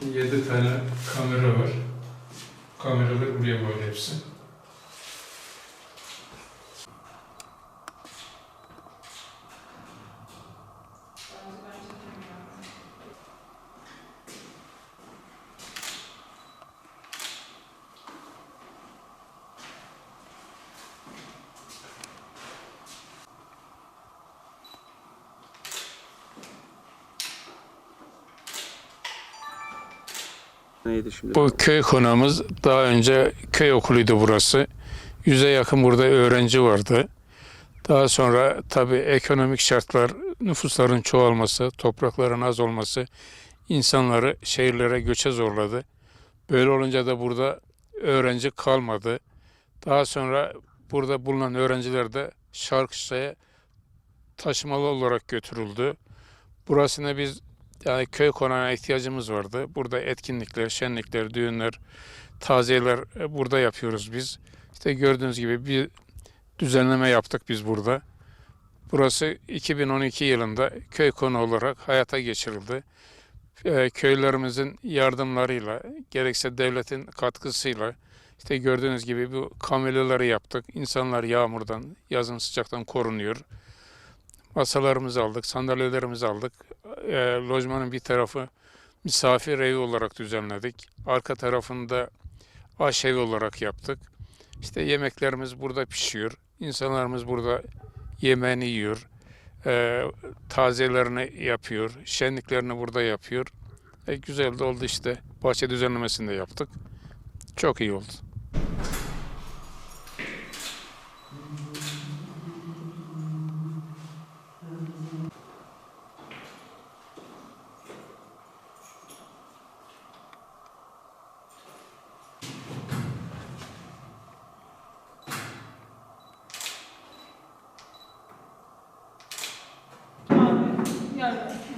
7 tane kamera var. Kameralar buraya bağlı hepsi. Neydi şimdi? Bu köy konağımız daha önce köy okuluydu burası. Yüze yakın burada öğrenci vardı. Daha sonra tabii ekonomik şartlar, nüfusların çoğalması, toprakların az olması insanları şehirlere göçe zorladı. Böyle olunca da burada öğrenci kalmadı. Daha sonra burada bulunan öğrenciler de Şarkışla'ya taşımalı olarak götürüldü. Burasına biz yani köy konağına ihtiyacımız vardı. Burada etkinlikler, şenlikler, düğünler, taziyeler e, burada yapıyoruz biz. İşte gördüğünüz gibi bir düzenleme yaptık biz burada. Burası 2012 yılında köy konağı olarak hayata geçirildi. E, Köylerimizin yardımlarıyla, gerekse devletin katkısıyla işte gördüğünüz gibi bu kamelyaları yaptık. İnsanlar yağmurdan, yazın sıcaktan korunuyor. Masalarımızı aldık, sandalyelerimizi aldık. E, lojmanın bir tarafı misafir evi olarak düzenledik. Arka tarafında aş evi olarak yaptık. İşte yemeklerimiz burada pişiyor. İnsanlarımız burada yemeğini yiyor. E, tazelerini yapıyor. Şenliklerini burada yapıyor. E, güzel de oldu işte. Bahçe düzenlemesini de yaptık. Çok iyi oldu. Abi, yani